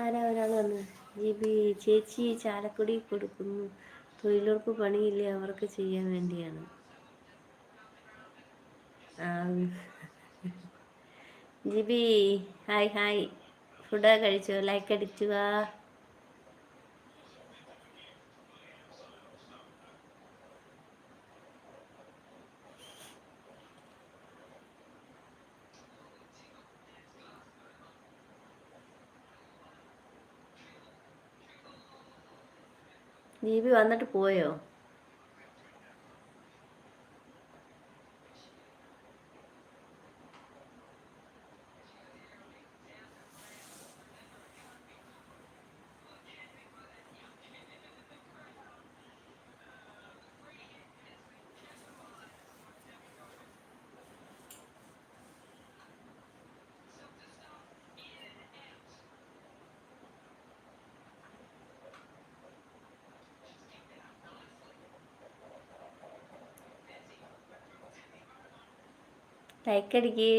ആരാ ഒരാൾ വന്ന് ജിബി ചേച്ചി ചാലക്കുടി കൊടുക്കുന്നു. തൊഴിലുറപ്പ് പണിയില്ലേ? അവർക്ക് ചെയ്യാൻ വേണ്ടിയാണ്. GB hi hi. ഫുഡ് കഴിച്ചോ? ലൈക്ക് അടിക്കുക ജിബി വന്നിട്ട് പോയോ? ലൈക്കടിക്ക്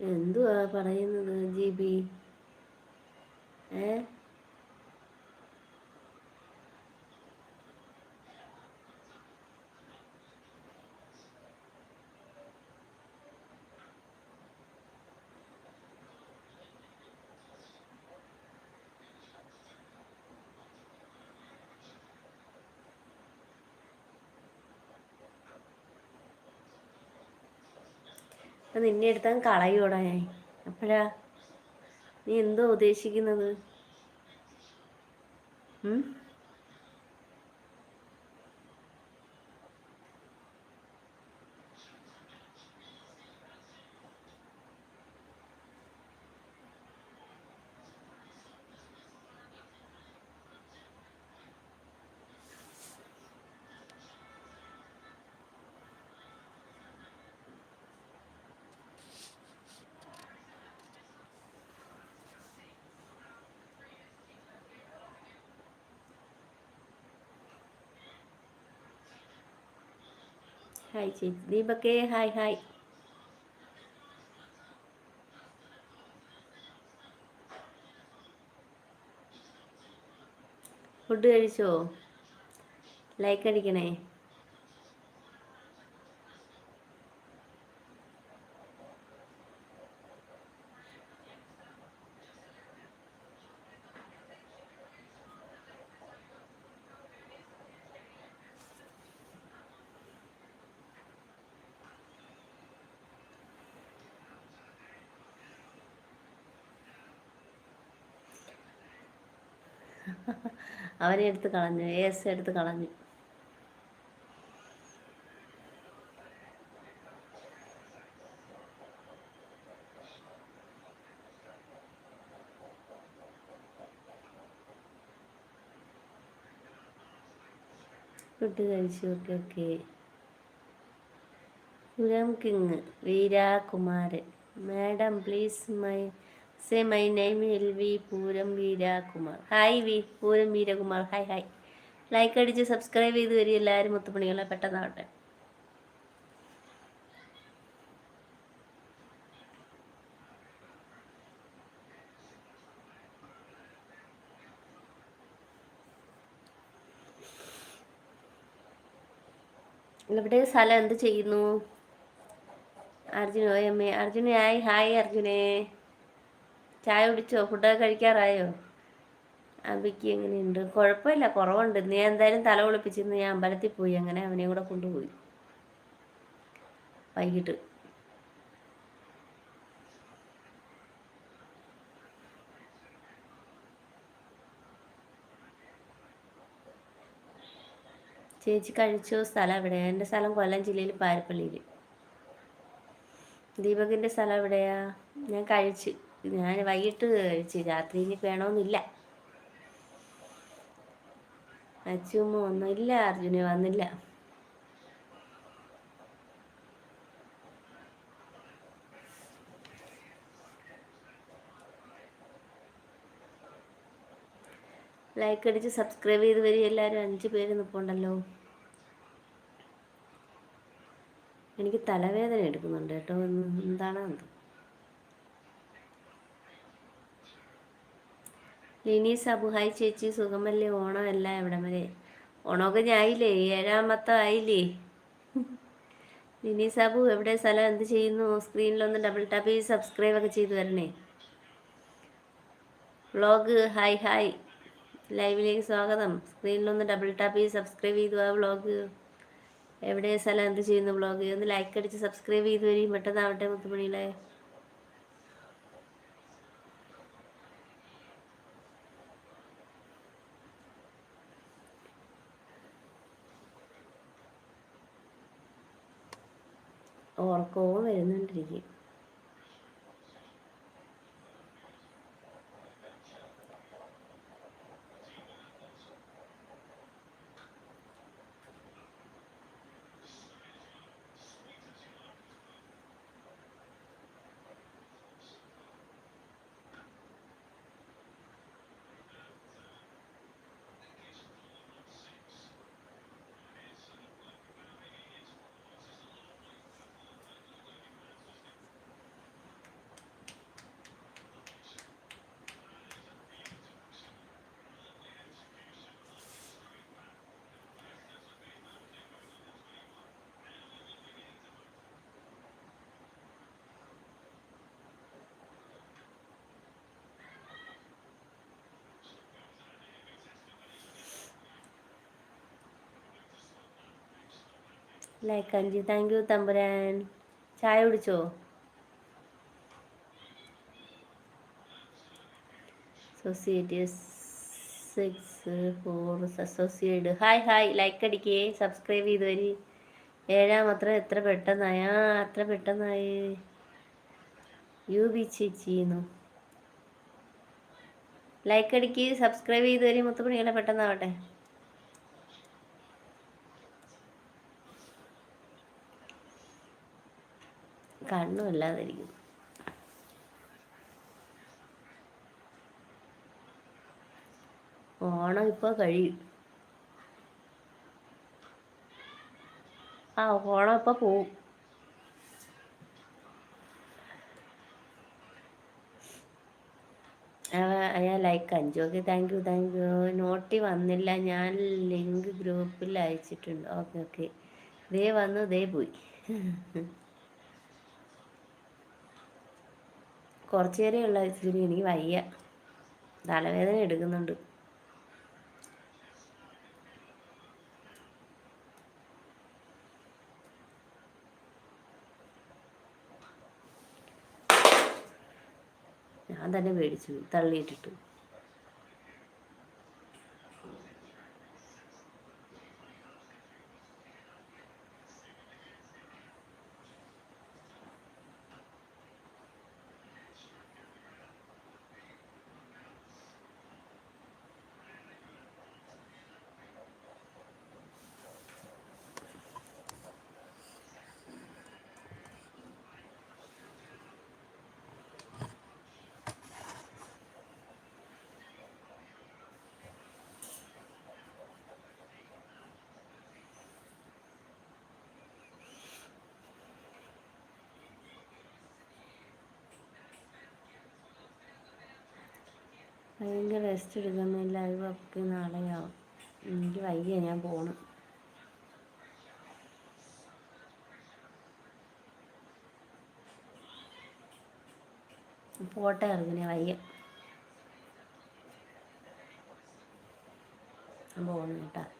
എന്തുവാ പറയുന്നത് ജിബി? ഏ? നിന്നെ എടുത്താൽ കളയൂടാ ഞാൻ? അപ്പോഴാ നീ എന്തോ ഉദ്ദേശിക്കുന്നത്? ഹായ് ചേച്ചി ദീപക്കേ ഹായ് ഹായ് ഫുഡ് കഴിച്ചോ ലൈക്ക് അടിക്കണേ അവനെ എടുത്ത് കളഞ്ഞു എ എസ് എടുത്ത് കളഞ്ഞു. ഫുഡ് കഴിച്ചു okay okay സുരം king Veerakumaran madam please my say my name L V Pooram Veerakumar hi V Pooram Veerakumar hi hi like അടിച്ച് സബ്സ്ക്രൈബ് ചെയ്ത് വരും എല്ലാവരും ഒത്തുപണികളെ പെട്ടെന്നാവട്ടെ ഇവിടെ സ്ഥലം എന്ത് ചെയ്യുന്നു? അർജുനോ എം എ അർജുനായി ഹായ് അർജുനേ. ചായ കുടിച്ചോ? ഫുഡൊക്കെ കഴിക്കാറായോ? അബിക്ക് എങ്ങനെയുണ്ട്? കുഴപ്പമില്ല കുറവുണ്ട്. നീ എന്തായാലും തല ഒളിപ്പിച്ചിരുന്ന് ഞാൻ അമ്പലത്തിൽ പോയി. അങ്ങനെ അവനെയും കൂടെ കൊണ്ടുപോയി. വൈകിട്ട്. ചേച്ചി കഴിച്ചു? സ്ഥലം എവിടെയാ? എന്റെ സ്ഥലം കൊല്ലം ജില്ലയിൽ പാരപ്പള്ളിയിൽ. ദീപകിന്റെ സ്ഥലം എവിടെയാ? ഞാൻ കഴിച്ചു. ഞാൻ വൈകിട്ട് കഴിച്ചു രാത്രി ഇനി വേണമെന്നില്ല അച്ചുമ്മ ഒന്നുമില്ല അർജുന വന്നില്ല. ലൈക്ക് അടിച്ച് സബ്സ്ക്രൈബ് ചെയ്ത് വരും എല്ലാവരും അഞ്ച് പേര് നിൽപ്പുണ്ടല്ലോ എനിക്ക് തലവേദന എടുക്കുന്നുണ്ട് കേട്ടോ എന്താണ്? ലിനി സബു ഹായ് ചേച്ചി സുഖമല്ലേ? ഓണം അല്ല എവിടെ വരെ. ഓണമൊക്കെ ഞായില്ലേ ഏഴാമത്തെ ആയില്ലേ? ലിനി സാബു എവിടെ സ്ഥലം? എന്ത് ചെയ്യുന്നു? സ്ക്രീനിലൊന്ന് ഡബിൾ ടാപ്പ് ചെയ്ത് സബ്സ്ക്രൈബ് ഒക്കെ ചെയ്തു തരണേ. വ്ളോഗ് ഹായ് ഹായ് ലൈവിലേക്ക് സ്വാഗതം. സ്ക്രീനിലൊന്ന് ഡബിൾ ടാപ്പ് ചെയ്ത് സബ്സ്ക്രൈബ് ചെയ്തു ആ വ്ളോഗ് എവിടെ സ്ഥലം? എന്ത് ചെയ്യുന്നു വ്ളോഗ് ഒന്ന് ലൈക്ക് അടിച്ച് സബ്സ്ക്രൈബ് ചെയ്ത് വരും പെട്ടെന്നാവട്ടെ മുത്തുമണിയിലെ ഓർക്കവും വരുന്നുണ്ടിരിക്കും. ലൈക്ക് അഞ്ചി താങ്ക് യു തമ്പുരാൻ ചായ കുടിച്ചോ? Society six four associate hi hi like അടിക്കേ subscribe ചെയ്ത് വരി. ഏഴാം അത്ര എത്ര പെട്ടെന്നായ? അത്ര പെട്ടെന്നായി. യു ബി ചേച്ചിന്നു ലൈക്ക് അടിക്ക് സബ്സ്ക്രൈബ് ചെയ്ത് വരി. മുത്തുപണികളെ പെട്ടെന്നാവട്ടെ. കണ്ണും ഇല്ലാതിരിക്കും ഓണം ഇപ്പോൾ കഴിയും. ആ ഓണം ഇപ്പോൾ പോവും. ഞാൻ like Anju. Okay thank you thank you naughty വന്നില്ല. ഞാൻ ലിങ്ക് ഗ്രൂപ്പിൽ അയച്ചിട്ടുണ്ട്. ഓക്കെ ഓക്കെ ദേ വന്നു ദേ പോയി. കുറച്ച് നേരമേ ഉള്ള ഇച്ചിരി എനിക്ക് വയ്യ. തലവേദന എടുക്കുന്നുണ്ട്. ഞാൻ തന്നെ മേടിച്ചു തള്ളിയിട്ടിട്ട്. അതിന്റെ റെസ്റ്റ് എടുക്കുന്നില്ല അത് വർക്ക് നാളെയാവും എനിക്ക് വയ്യ ഞാൻ പോണം പോട്ടെ ഇറങ്ങിനെ വയ്യ പോകുന്നു കേട്ടോ